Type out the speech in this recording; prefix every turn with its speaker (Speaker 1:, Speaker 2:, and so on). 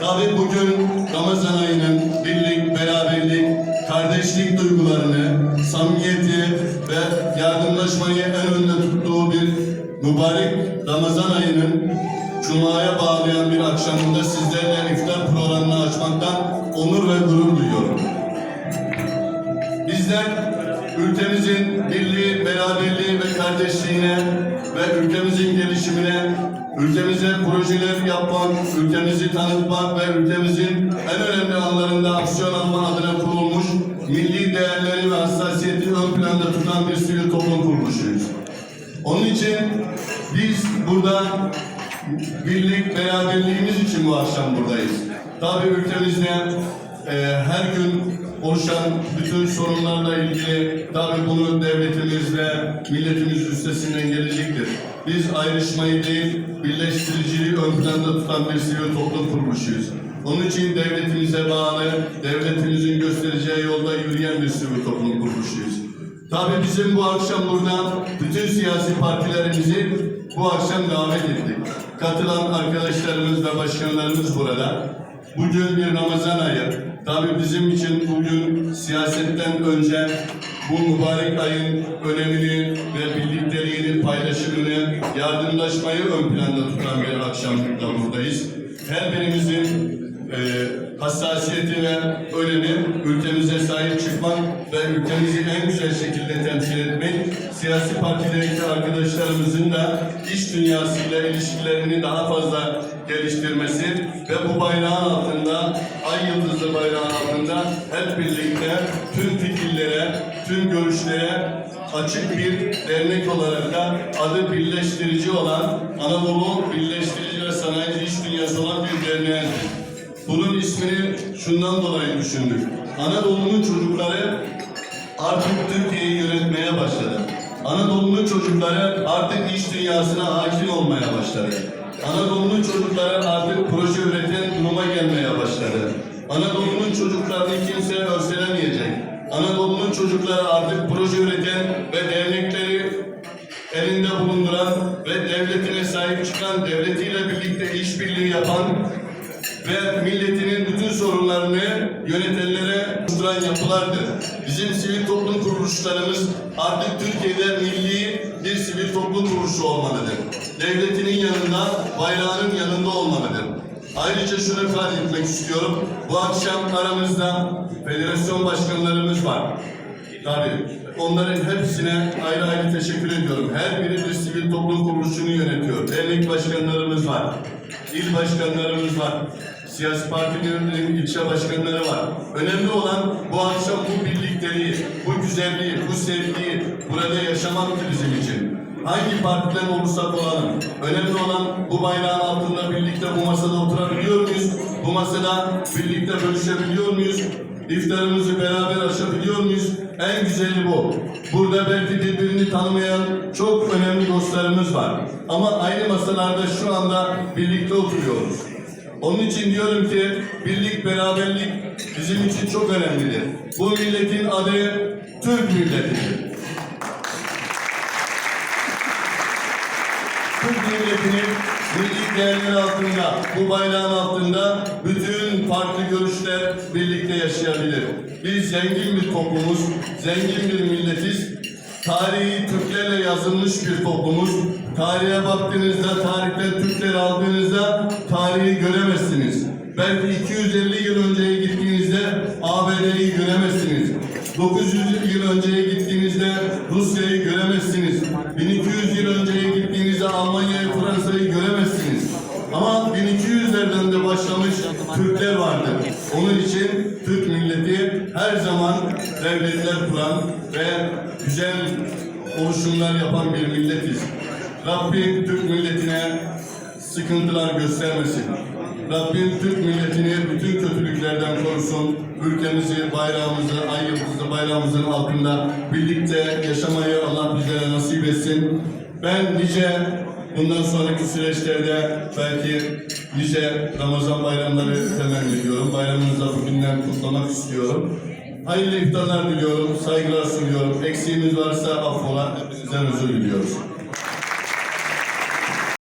Speaker 1: Tabi bugün Ramazan ayının birlik, beraberlik, kardeşlik duygularını, samimiyeti ve yardımlaşmayı en önde tuttuğu bir mübarek Ramazan ayının Cuma'ya bağlayan bir akşamında sizlerle iftar programını açmaktan onur ve gurur duyuyorum. Bizler ülkemizin birliği, beraberliği ve kardeşliğine ve ülkemizin gelişimine, projeler yapmak, ülkemizi tanıtmak ve ülkemizin en önemli anlarında aksiyon alma adına kurulmuş milli değerleri ve hassasiyeti ön planda tutan bir sivil toplum kuruluşuyuz. Onun için biz burada birlik, beraberliğimiz için bu akşam buradayız. Tabii ülkemizde e, her gün oluşan bütün sorunlarla ilgili tabii bunu devletimiz ve milletimiz üstesinden gelecektir. Biz ayrışmayı değil, birleştiriciliği ön planda tutan bir sivil toplum kuruluşuyuz. Onun için devletimize bağlı, devletimizin göstereceği yolda yürüyen bir sivil toplum kuruluşuyuz. Tabii bizim bu akşam burada bütün siyasi partilerimizi bu akşam davet ettik. Katılan arkadaşlarımız ve başkanlarımız burada. Bugün bir Ramazan ayı. Tabii bizim için bugün siyasetten önce bu mübarek ayın önemini ve birlikteliğini, paylaşımını, yardımlaşmayı ön planda tutan bir akşamda buradayız. Her birimizin e, hassasiyeti ve önemi ülkemize sahip çıkmak ve ülkemizi en güzel şekilde temsil etmek, siyasi partideki arkadaşlarımızın da iş dünyasıyla ilişkilerini daha fazla geliştirmesi ve bu bayrağın altında, ay yıldızlı bayrağın altında hep birlikte tüm fikirlere, tüm görüşlere açık bir dernek olarak da adı birleştirici olan Anadolu Birleştirici ve Sanayici İş Dünyası olan bir derneğiz. Bunun ismini şundan dolayı düşündük. Anadolu'nun çocukları artık Türkiye'yi yönetmeye başladı. Anadolu'nun çocukları artık iş dünyasına hakim olmaya başladı. Anadolu'nun çocukları artık proje üreten duruma gelmeye başladı. Anadolu'nun çocuklarını kimse örselemeyecek. Anadolu'nun çocukları artık proje üreten ve dernekleri elinde bulunduran ve devletine sahip çıkan, devletiyle birlikte işbirliği yapan ve milletinin bütün sorunlarını yönetenlere oluşturan yapılardır. Bizim sivil toplum kuruluşlarımız artık Türkiye'de milli bir sivil toplum kuruluşu olmalıdır. Devletinin yanında, bayrağının yanında olmalıdır. Ayrıca şunu ifade etmek istiyorum. Bu akşam aramızda federasyon başkanlarımız var. Tabii. Onların hepsine ayrı ayrı teşekkür ediyorum. Her biri bir sivil toplum kuruluşunu yönetiyor. Dernek başkanlarımız var. İl başkanlarımız var. Siyasi partilerin ilçe başkanları var. Önemli olan bu akşam bu birlikteliği, bu güzelliği, bu sevgiyi burada yaşamaktır bizim için. Hangi partiden olursak olalım. Önemli olan bu bayrağın altında birlikte bu masada oturabiliyor muyuz? Bu masada birlikte bölüşebiliyor muyuz? İftarımızı beraber açabiliyor muyuz? En güzeli bu. Burada belki birbirini tanımayan çok önemli dostlarımız var. Ama aynı masalarda şu anda birlikte oturuyoruz. Onun için diyorum ki birlik, beraberlik bizim için çok önemlidir. Bu milletin adı Türk milletidir. Türk milletinin milli değerler altında, bu bayrağın altında bütün farklı görüşler birlikte yaşayabilir. Biz zengin bir toplumuz, zengin bir milletiz. Tarihi Türklerle yazılmış bir toplumuz. Tarihe baktığınızda, tarihten Türkleri aldığınızda tarihi göremezsiniz. Belki 250 yıl önceye gittiğinizde ABD'yi göremezsiniz. 900 yıl önceye gittiğinizde Rusya'yı göremezsiniz. 1200 yıl önceye gittiğinizde Almanya'yı, Fransa'yı zaman devletler kuran ve güzel oluşumlar yapan bir milletiz. Rabbim Türk milletine sıkıntılar göstermesin. Rabbim Türk milletini bütün kötülüklerden korusun. Ülkemizi, bayrağımızı, ay yıldızlı bayrağımızın altında birlikte yaşamayı Allah bizlere nasip etsin. Ben nice bundan sonraki süreçlerde belki nice Ramazan bayramları temenni ediyorum. Bayramınızı bugünden kutlamak istiyorum. Hayırlı iftarlar diliyorum, saygılar sunuyorum. Eksiğimiz varsa affola, hepinizden özür diliyoruz.